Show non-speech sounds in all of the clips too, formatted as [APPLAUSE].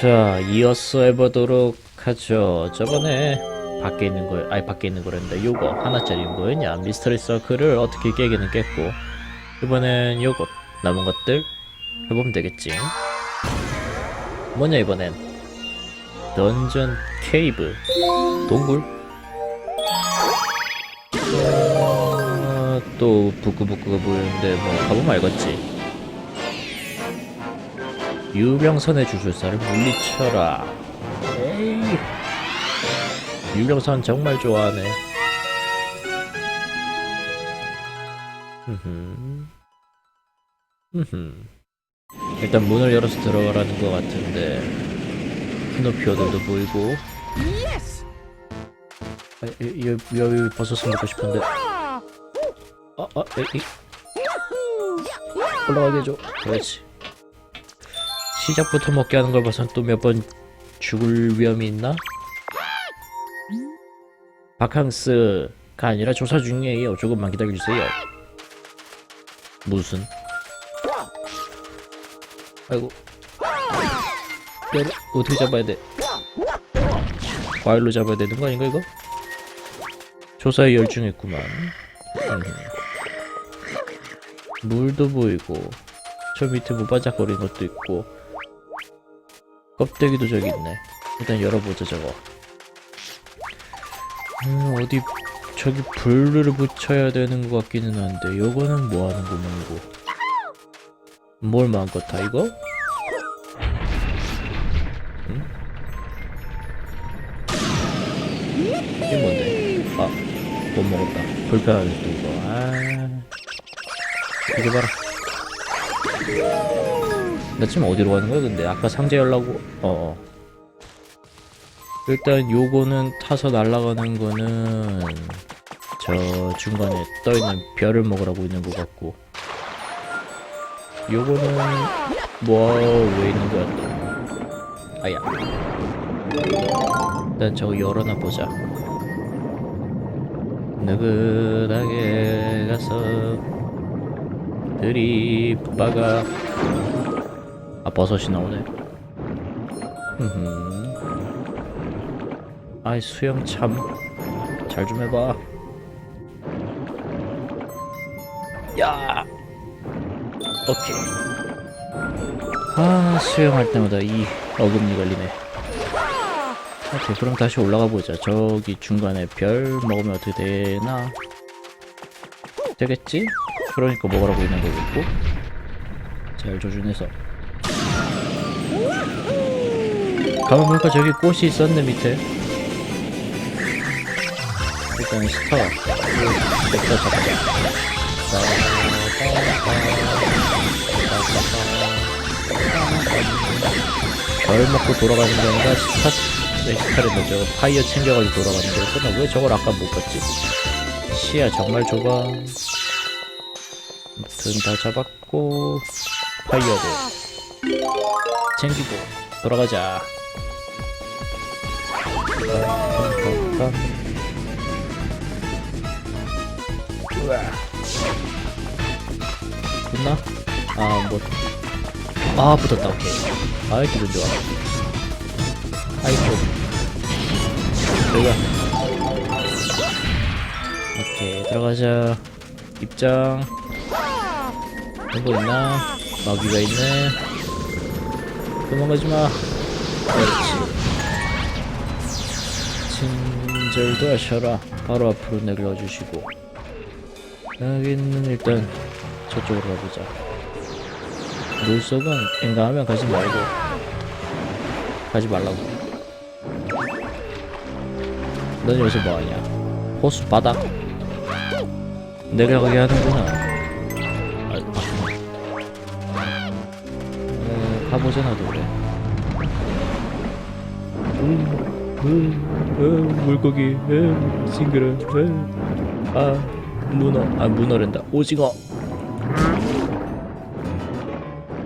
자, 이어서 해보도록 하죠. 저번에 밖에 있는 거, 아니 밖에 있는 거랬는데 요거 하나짜리인 거였냐? 미스터리 서클을 어떻게 깨기는 깼고 이번엔 요거 남은 것들 해보면 되겠지. 뭐냐 이번엔 던전 케이브 동굴 어, 또 부끄부끄가 보이는데 뭐 가보면 알겠지. 유병선의 주술사를 물리쳐라. 에이. 유병선 정말 좋아하네. 흠흠. 흠흠. 일단 문을 열어서 들어가라는 것 같은데 피노피오들도 보이고 아, 이- 이- 여기 버섯을 먹고 싶은데 아, 아, 에이. 올라가게 해줘 그렇지 시작부터 먹게 하는 걸 봐선 또 몇 번 죽을 위험이 있나? 바캉스가 아니라 조사 중이에요. 조금만 기다려주세요. 무슨? 아이고. 얘를 어떻게 잡아야 돼? 과일로 잡아야 되는 거 아닌가 이거? 조사에 열중했구만. 음. 물도 보이고 저 밑에 뭐 반짝거리는 것도 있고 껍데기도 저기 있네. 일단 열어보자 저거. 음 어디 저기 불을 붙여야 되는 것 같기는 한데 요거는 뭐 하는 구멍이고? 뭘 마음껏 다 이거? 응? 이게 뭔데? 아, 못 먹었다. 불편하네 또 이거. 아, 이거 봐라. 나 지금 어디로 가는 거야 근데? 아까 상자 열라고? 어, 어. 일단 요거는 타서 날아가는 거는 저 중간에 떠있는 별을 먹으라고 있는 것 같고. 요거는 뭐왜 있는 거야 또? 아야. 일단 저거 열어놔 보자. 느긋하게 가서 들이 빠가 아 버섯이 나오네. 아이 수영 참 잘 좀 해봐. 야. 오케이. 아 수영할 때마다 이 어금니 걸리네. 오케이 그럼 다시 올라가 보자. 저기 중간에 별 먹으면 어떻게 되나? 되겠지? 그러니까 먹으라고 있는 거겠고. 잘 조준해서. 가만 보니까 저기 꽃이 있었네 밑에. 일단 스타 넥터 잡자 별 먹고 돌아가는 게 아니라 스타 네, 스타를 뭐죠 파이어 챙겨가지고 돌아가는 거였구나. 왜 저걸 아까 못 봤지? 시야 정말 좁아. 아무튼 다 잡았고 파이어도 챙기고 돌아가자. 붙나? 아, 뭐. 아, 붙었다, 오케이. 아이, 기분 좋아. 아이고. 들어가. 오케이, 들어가자. 입장. 뭐 있나? 마귀가 있네. 도망가지 마. 그렇지. 친절도 하셔라. 바로 앞으로 내려주시고. 여기는 일단 저쪽으로 가보자. 물속은 인가하면 가지 말고 가지 말라고. 넌 여기서 뭐하냐? 호수 바닥 내려가게 하는구나. 아, 아. 어, 가보자 나도 그래. 음, 음, 음, 물고기, 음, 징그러, 음, 아, 문어, 아 문어랜다, 오징어.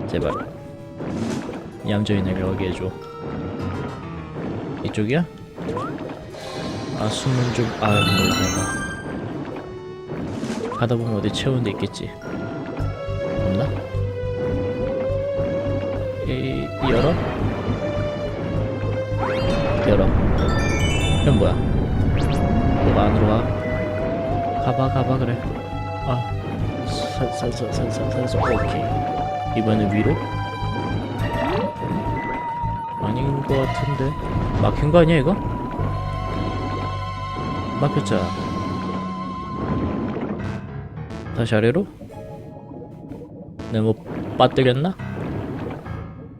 제발, 얌전히 내려가게 해줘. 이쪽이야? 아 숨은 좀, 아 모르겠다. 가다 보면 어디 채우는 데 있겠지. 없나? 이, 열어? 열어. 이건 뭐야? 너가 안으로 와. 가봐, 가봐, 그래. 아, 살살. 오케이. 이번엔 위로? 아닌 것 같은데. 막힌 거 아니야, 이거? 막혔잖아. 다시 아래로? 내가 뭐 빠뜨렸나?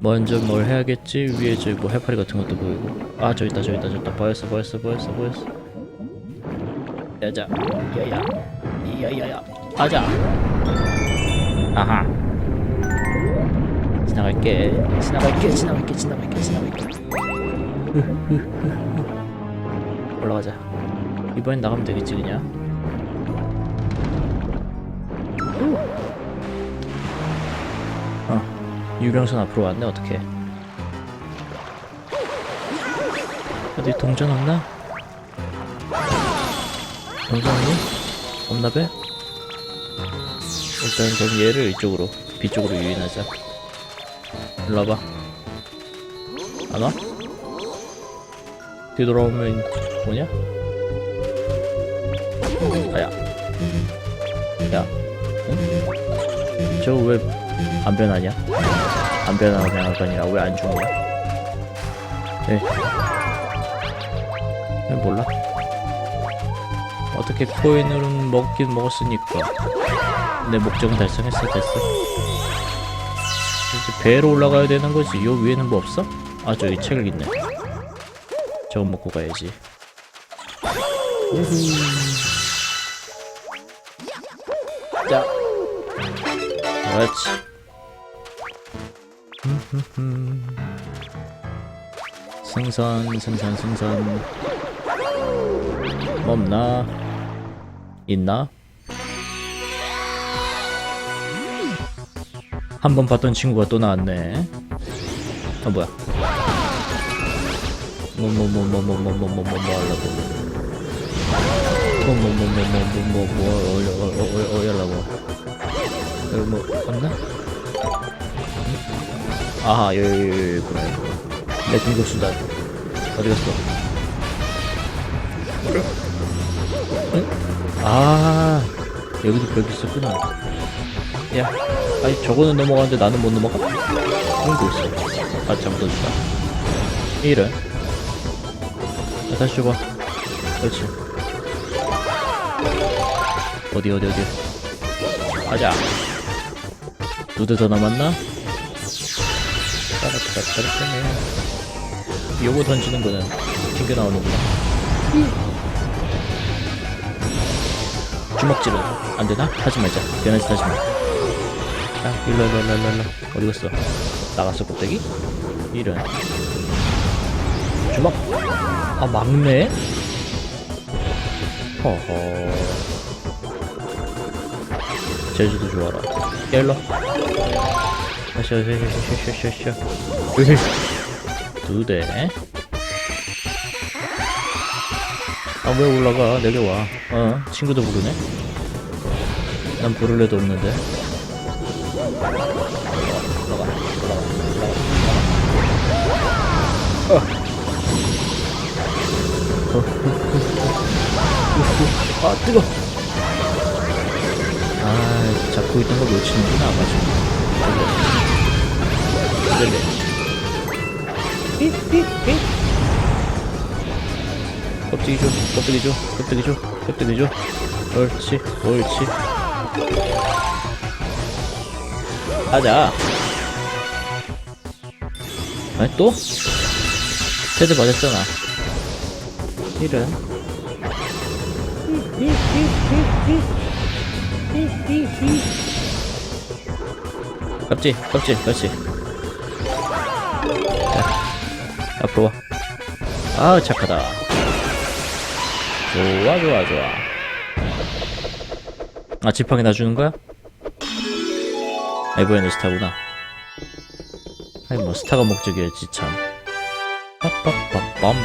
먼저 뭘 해야겠지? 위에 저기 뭐 해파리 같은 것도 보이고. 아 저기 있다 저기 있다 저기 있다. 보였어 보였어 보였어 보였어. 야자. 야야. 야야야. 가자. 아하. 지나갈게. 지나갈게 지나갈게 지나갈게 지나갈게. [LAUGHS] 올라가자. 이번엔 나가면 되겠지 그냥 유령선 앞으로 왔네 어떡해 어디 동전 없나? 동전 없니? 없나 봐? 일단 그럼 얘를 이쪽으로 B쪽으로 유인하자 일로 와봐 안 와? 뒤돌아오면 뭐냐? 아야 야 응? 저거 왜 안 변하냐? 안 변하냐가 아니라 왜 안 죽냐? 에 에, 몰라? 어떻게 코인으로는 먹긴 먹었으니까 내 목적은 달성했어 됐어 이제 배로 올라가야 되는 거지 요 위에는 뭐 없어? 아 저기 책을 있네 저거 먹고 가야지 우후. 자 그렇지 생선 생선 생선 없나 있나 한 번 봤던 친구가 또 나왔네 아 뭐야 뭐 뭐 뭐 뭐 뭐 뭐 뭐 뭐 뭐 하려고 뭐뭐뭐뭐뭐뭐뭐 어려고 뭐 없나 아하 여기 여기 여기 있구나 내 공격 수단 어디 갔어? 응? 아 여기도 벽 있었구나. 야 아니 저거는 넘어가는데 나는 못 넘어가? 그런 거 있어. 아 잘못했다. 이래. 아, 다시 줘봐. 그렇지. 어디 어디 어디? 가자. 두 대 더 남았나? 따라따네 요거 던지는 거는 튕겨 나오는구나 주먹질은 안 되나? 하지 말자. 변하지 하지 마. 아, 일로, 일로, 일로, 일로. 어디 갔어? 나갔어, 껍데기? 이런. 주먹! 아, 막네? 허허. 제주도 좋아라. 야, 일로. 아, 쉬어, 쉬어, 쉬어, 쉬어, 쉬어, 쉬어. 두 대. 아 왜 올라가 내려와 어 친구도 부르네 난 부를 애도 없는데 올라가 올라가 올라가. 아 뜨거 아 잡고 있던 거 놓치는구나 아가 지고 삐, 삐, 삐. 껍데기 줘, 껍데기 줘, 껍데기 줘, 껍데기 줘. 옳지, 옳지. 가자. 아니 또? 세대 맞았잖아. 이런. 껍질, 껍질, 그렇지. 앞으로 와. 아, 착하다. 좋아 좋아 좋아. 아 지팡이 놔주는 거야? 에버에는 스타구나. 아니 뭐 스타가 목적이었지 참. 빠빠빠빰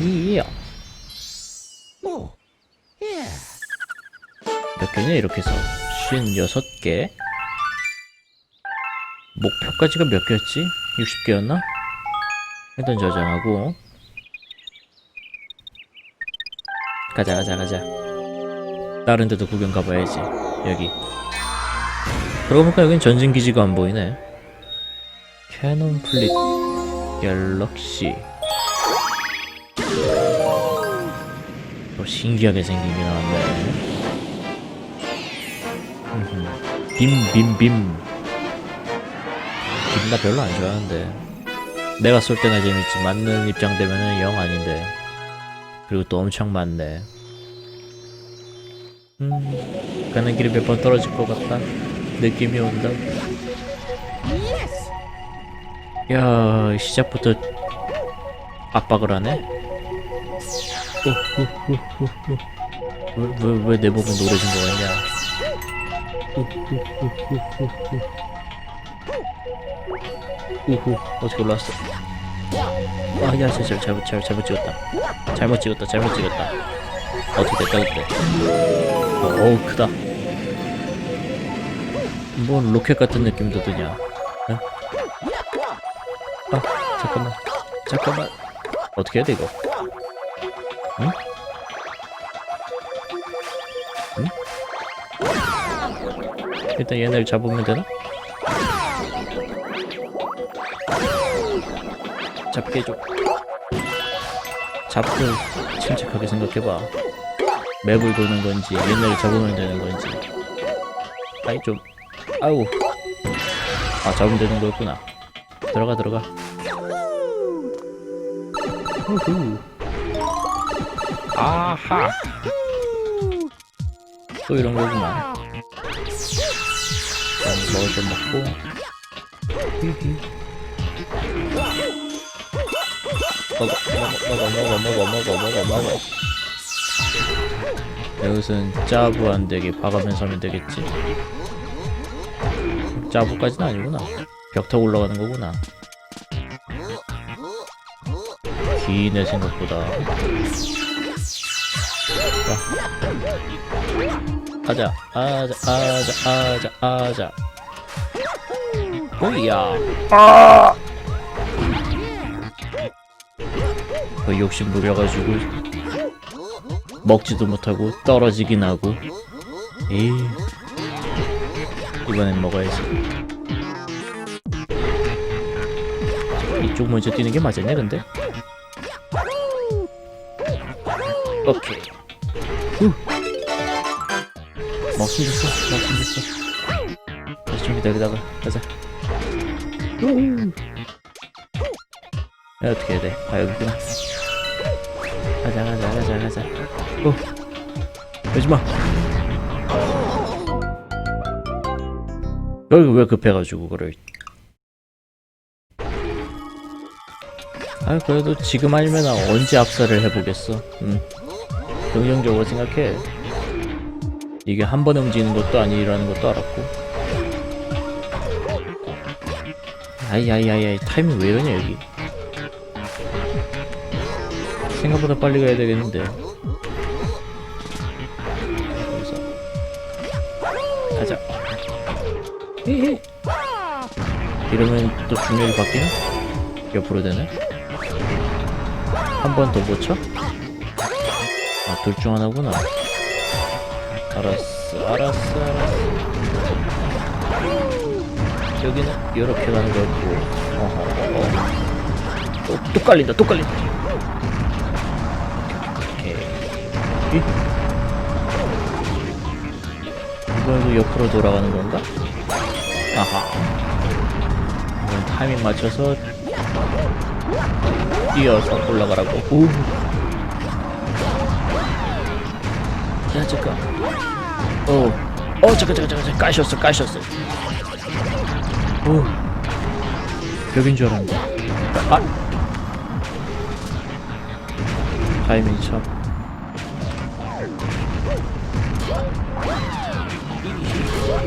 이야. 몇 개냐 이렇게 해서 56개. 목표까지가 몇 개였지? 60개였나? 일단 저장하고. 가자, 가자, 가자. 다른 데도 구경 가봐야지. 여기. 그러고 보니까 여긴 전진기지가 안 보이네. 캐논 플릿 갤럭시. 또 신기하게 생긴 게 나왔네. 음흠. 빔, 빔, 빔. 빔 나 별로 안 좋아하는데. 내가 쏠 때나 재밌지. 맞는 입장 되면은 영 아닌데. 그리고 또 엄청 많네. 음, 가는 길에 몇번 떨어질 것 같다. 느낌이 온다. 야, 시작부터 압박을 하네? 왜, 왜, 왜 내 몸에 노래진 거 같냐? 우후, 어떻게 올라왔어? 아, 야, 저, 저, 잘못, 잘, 잘못 찍었다. 잘못 찍었다, 잘못 찍었다. 어떻게 됐다, 그때. 어, 어우, 크다. 뭔 로켓 같은 느낌도 드냐? 응? 아, 잠깐만. 잠깐만. 어떻게 해야 돼, 이거? 응? 응? 일단 얘네를 잡으면 되나? 잡게 해줘. 잡고 침착하게 생각해봐. 맵을 도는 건지, 얘네를 잡으면 되는 건지. 아이, 좀. 아우. 아, 잡으면 되는 거였구나. 들어가, 들어가. 우후. 아하. 또 이런 거구만. 먹을 좀 먹고. 먹어, 먹어, 먹어, 먹어, 먹어, 먹어, 먹어. 여기서는 짜부한되게 봐가면서 하면 되겠지. 짜부까지는 아니구나. 벽 타고 올라가는 거구나. 기네 생각보다. 자. 가자, 아자, 아자, 아자, 아자. 오야. 아! 그 욕심 부려가지고 먹지도 못하고 떨어지긴 하고. 에이. 이번엔 먹어야지. 이쪽 먼저 뛰는 게 맞았냐 근데? 오케이. 후. 먹힌 됐어. 먹힌 됐어. 다시 좀 기다리다가 가자. 어떻게 해야 돼? 아 여기구나. 가자 가자 가자 가자. 어. 오지마. 여기 왜 급해가지고 그래? 아 그래도 지금 아니면 언제 압살을 해보겠어. 음. 긍정적으로 생각해. 이게 한 번에 움직이는 것도 아니라는 것도 알았고. 아이아이아이 타이밍 왜 이러냐 여기. 생각보다 빨리 가야 되겠는데. 여기서 가자. 이러면 또 중력이 바뀌나? 옆으로 되네? 한 번더못 쳐? 아, 둘 중 하나구나. 알았어, 알았어, 알았어. 여기는 이렇게 가는 거였고, 어허, 어. 또, 또 깔린다, 또 깔린다. 오케이. 이? 이번에도 옆으로 돌아가는 건가? 아하. 이건 타이밍 맞춰서 뛰어서 올라가라고. 오. 야 잠깐. 어. 어 잠깐 잠깐 잠깐 까셨어 까셨어. 오. 벽인 줄 알았는데. 아. 타이밍 참.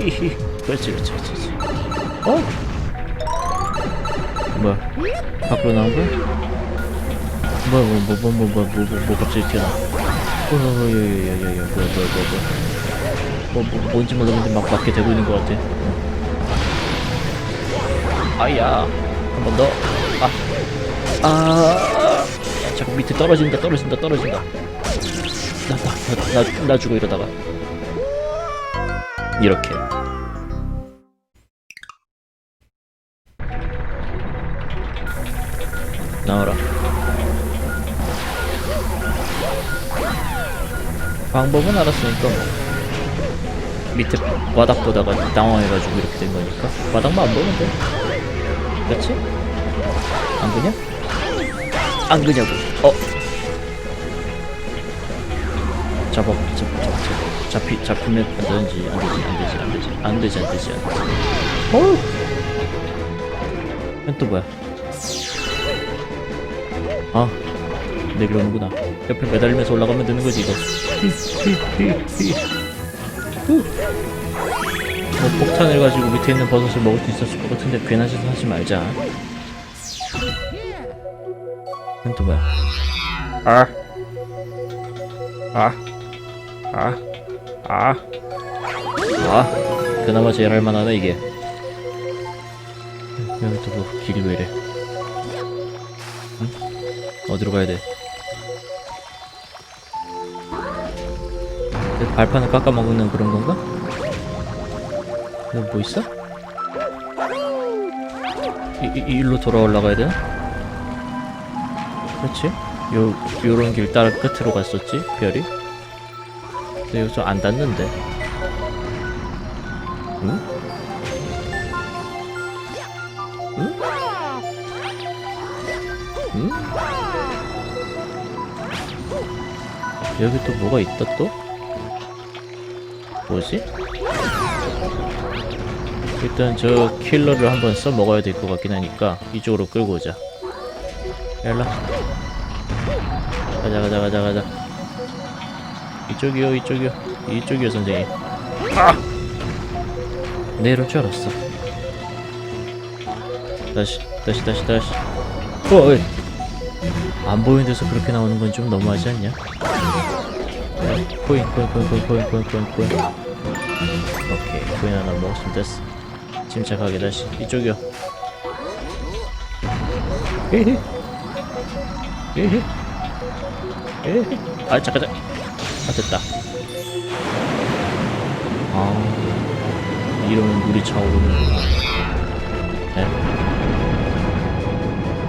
[LAUGHS] 그렇지 그렇지 그렇지. 어? 뭐야? 밖으로 나온 거야? 뭐야 뭐뭐뭐뭐뭐뭐뭐 갑자기 튀어나와 어여여여여여 뭐야 뭐야 뭐야 뭐야 뭐, 뭐 뭔지 모르겠는데 막 맞게 되고 있는 것 같아. 아야 한 번 더. 아, 아, 아, 자꾸 밑에 떨어진다, 떨어진다, 떨어진다. 나, 나, 나, 나, 나 죽어 이러다가 이렇게. 나와라. 방법은 알았으니까 뭐. 밑에 바닥 보다가 당황해가지고 이렇게 된 거니까 바닥만 안 보면 돼. 그렇지? 안 그냐? 안 그냐고. 어. 잡아, 잡, 잡, 잡, 잡히, 잡히면 안 되는지 안 되지, 안 되지, 안 되지, 안 되지, 안 되지, 안 되지. 어우. 이건 또 뭐야? 아, 내려오는구나. 옆에 매달리면서 올라가면 되는 거지 이거. 후. 뭐 폭탄을 가지고 밑에 있는 버섯을 먹을 수 있었을 것 같은데 괜한 짓 하지 말자. 또 뭐야? 아, 아, 아, 아, 아. 그나마 제일 할만하네 이게. 여기 또 뭐 길이 왜 이래? 응? 어디로 가야 돼? 내 발판을 깎아 먹는 그런 건가? 여기 뭐 있어? 이, 이, 일로 돌아 올라가야 되나? 그렇지? 요, 요런 길 따라 끝으로 갔었지, 별이? 근데 여기서 안 닿는데. 응? 응? 응? 여기 또 뭐가 있다 또? 뭐지? 일단 저 킬러를 한번 써 먹어야 될 것 같긴 하니까 이쪽으로 끌고 오자. 열라. 가자 가자 가자 가자. 이쪽이요 이쪽이요 이쪽이요 선생님. 아! 내 이럴 줄 알았어. 다시 다시 다시 다시. 어, 어이. 안 보이는 데서 그렇게 나오는 건 좀 너무하지 않냐? 야, 코인 코인 코인 코인 코인 코인 코인 코인 오케이 코인 하나 먹었으면 됐어 침착하게 다시 이쪽이요 에헤 에헤 에헤 아 잠깐 아 됐다 아 이러면 물이 차오르는구나 네?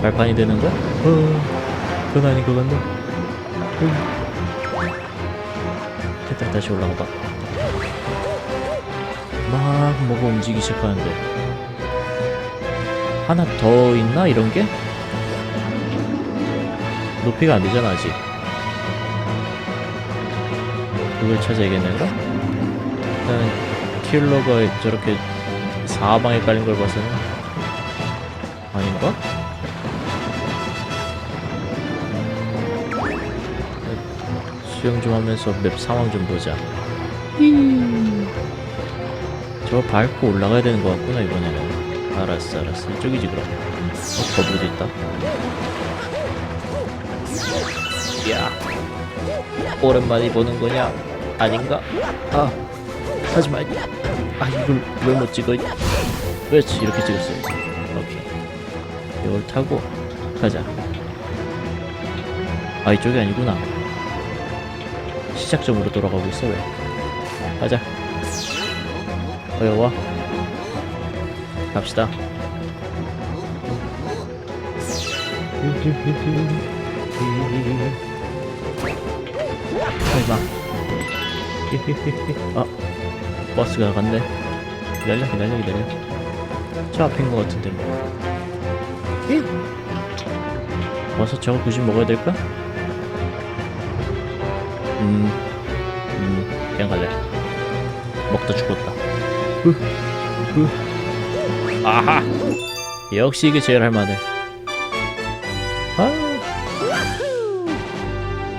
발판이 되는 거야? 어 그건 아닌 것 같네 음. 됐다 다시 올라가 봐. 막 뭐가 움직이기 시작하는데 하나 더 있나 이런 게? 높이가 안 되잖아 아직. 그걸 찾아야겠는가? 일단 킬러가 저렇게 사방에 깔린 걸 봐서는 아닌가? 수영 좀 하면서 맵 상황 좀 보자. 저거 밟고 올라가야 되는 것 같구나 이번에는. 알았어 알았어 이쪽이지 그럼. 어 거북이도 있다. 야 오랜만에 보는 거냐? 아닌가? 아 하지마. 아 이걸 왜 못 찍어? 그렇지 이렇게 찍었어야지. 오케이. 이걸 타고 가자. 아 이쪽이 아니구나. 시작점으로 돌아가고 있어 왜? 가자. 어여 와. 갑시다. 설마. 아, [LAUGHS] 버스가 갔네. 기다려, 기다려, 기다려. 저 앞인 것 같은데 뭐. 버섯 저거 굳이 먹어야 될까? 음, 음, 그냥 갈래. 먹다 죽었다. 아하! 역시 이게 제일 할만해. 아!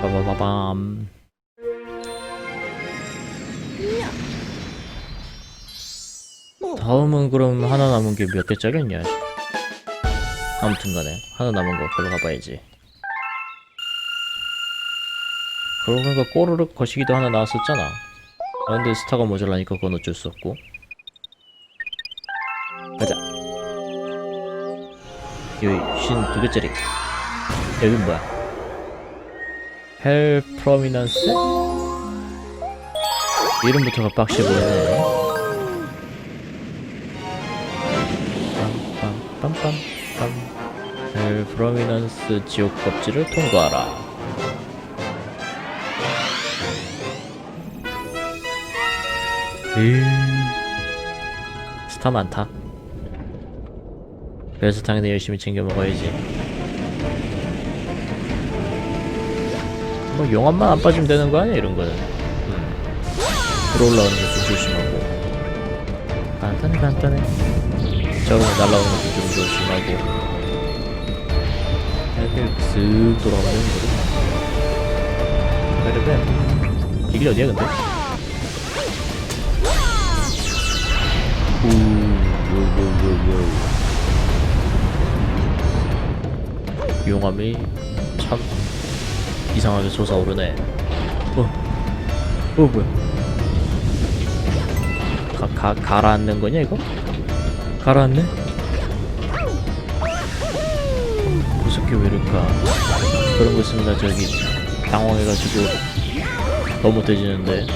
빠바바밤. 다음은 그럼 하나 남은 게 몇 개짜리였냐? 아무튼 간에 하나 남은 거 걸로 가봐야지. 그러고 보니까 꼬르륵 거시기도 하나 나왔었잖아. 아 근데 스타가 모자라니까 그건 어쩔 수 없고 가자. 여기 신두 개짜리. 여긴 뭐야? 헬 프로미넌스? 이름부터가 빡시 보이네. 빰빰빰빰빰 헬 프로미넌스 지옥 껍질을 통과하라. 스타 많다. 그래서 당연히 열심히 챙겨 먹어야지. 뭐 용암만 안 빠지면 되는 거 아니야 이런 거는. 음. 들어 올라오는 거좀 조심하고. 간단해 간단해. 저런 거 날라오는 것도 좀 조심하고. 이렇게 쓱 돌아가면 되는. 그러면 길이 어디야 근데? 용암이 참 이상하게 솟아오르네. 어, 어 뭐야? 가, 가 가라앉는 거냐 이거? 가라앉네? 무섭게 왜 이럴까? 그런 거나 저기 당황해가지고 더 못해지는데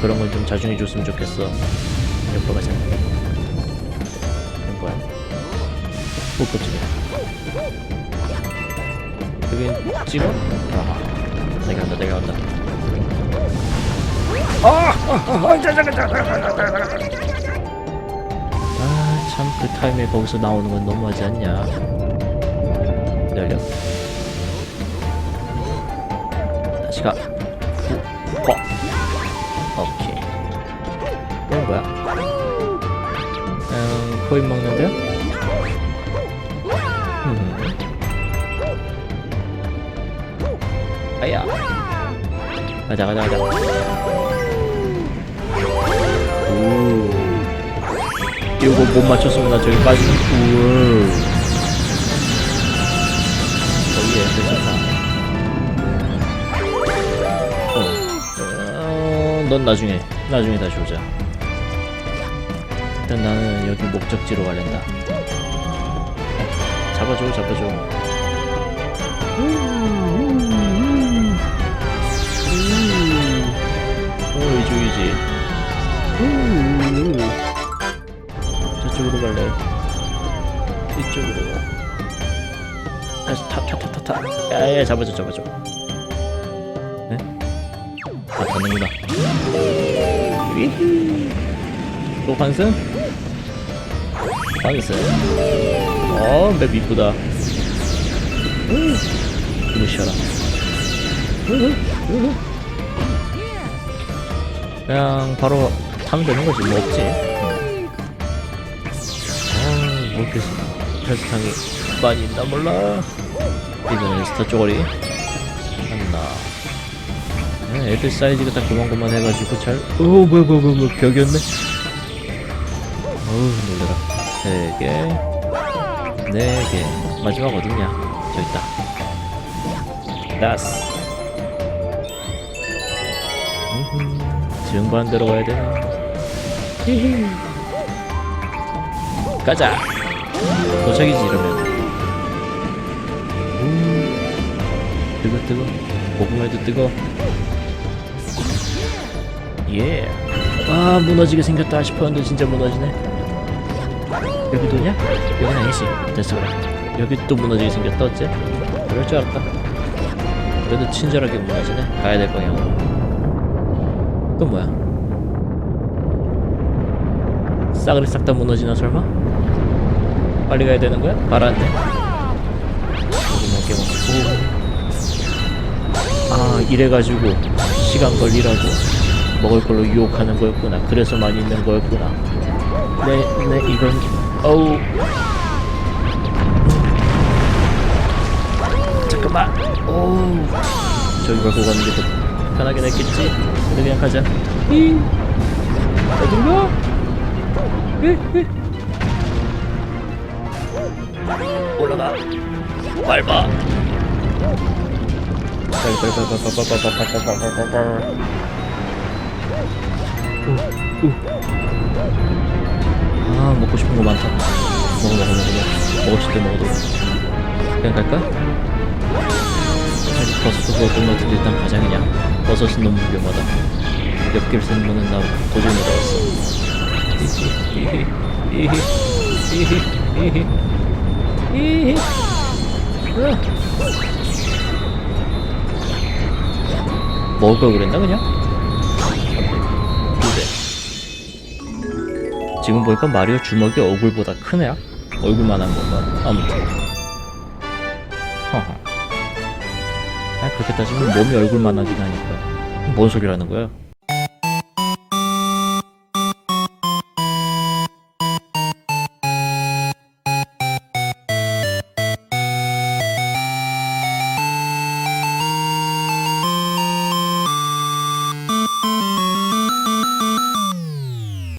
그런 건 좀 자중해 줬으면 좋겠어. 옆으로 가자. 뭐야? 못 껍질이야. 여기 찍어? 아, 내가 한다, 내가 한다. 아, 참 그 타임에 거기서 나오는 건 너무하지 않냐? 기다려. 다시 가. 후, 어. 오케이. 이건 뭐야? 음, 코인 먹는데요? 아야. 가자, 가자, 가자. 오. 이거 못 맞췄으면 나 저기 빠지는. 우와. 거기에 괜찮다. 어. 어, 넌 나중에, 나중에 다시 오자. 일단 나는 여기 목적지로 가련다. 잡아줘, 잡아줘. 어, 이쪽이지. 저쪽으로 갈래. 이쪽으로. 다시 타, 타, 타, 타, 타. 야, 야, 잡아줘, 잡아줘. 네? 아. 위히. 또 환승? 황 있어요? 어, 맵 이쁘다. 이거 쉬어라. 그냥 바로 타면 되는 거지, 뭐 없지. 아, 뭐 이렇게 헬스탕이 많이 있나 몰라. 이거는 스타 쪼가리. 하나. 네, 애들 사이즈가 다 고만고만 해가지고 잘. 오, 뭐야, 뭐야, 뭐야, 뭐야, 벽이었네. 어우 놀래라 세 개, 네 개. 마지막 어딨냐? 저기 있다. 다스. 음흠, 정반대로 가야. 히히. 가자. 도착이지 이러면. 우, 뜨거 뜨거. 고구마도 뜨거. 예. 아 무너지게 생겼다 싶었는데 진짜 무너지네. 여기 도냐? 여긴 아니지. 됐어 그래. 여기 또 무너지게 생겼다 어째? 그럴 줄 알았다. 그래도 친절하게 무너지네. 가야 될 방향으로. 또 뭐야? 싸그리 싹 다 무너지나 설마? 빨리 가야 되는 거야? 말안 돼. 먹게 먹고. 아 이래가지고 시간 걸리라고 먹을 걸로 유혹하는 거였구나. 그래서 많이 있는 거였구나. 네, 네, 이건 어우. 잠깐만. 오. 저기 걸고 가는 게 더 편하게 냈겠지 근데 그냥 가자. 히 어딘가? 올라가. 밟아 아 먹고 싶은 거 많다. 먹어 먹어 먹어 먹어. 싶게 먹어도. 그냥 갈까? 버스 보고 끝나도 일단 가자 그냥. 버섯은 너무 위험하다. 옆길 쓰는 거는 나 도저히 못 알았어. 먹을 걸 그랬나 그냥? 그래. 지금 보니까 마리오 주먹이 얼굴보다 크네 얼굴만한 건가 아무튼 그렇게 따지면 몸이 얼굴만 하긴 하니까 뭔 소리라는 거야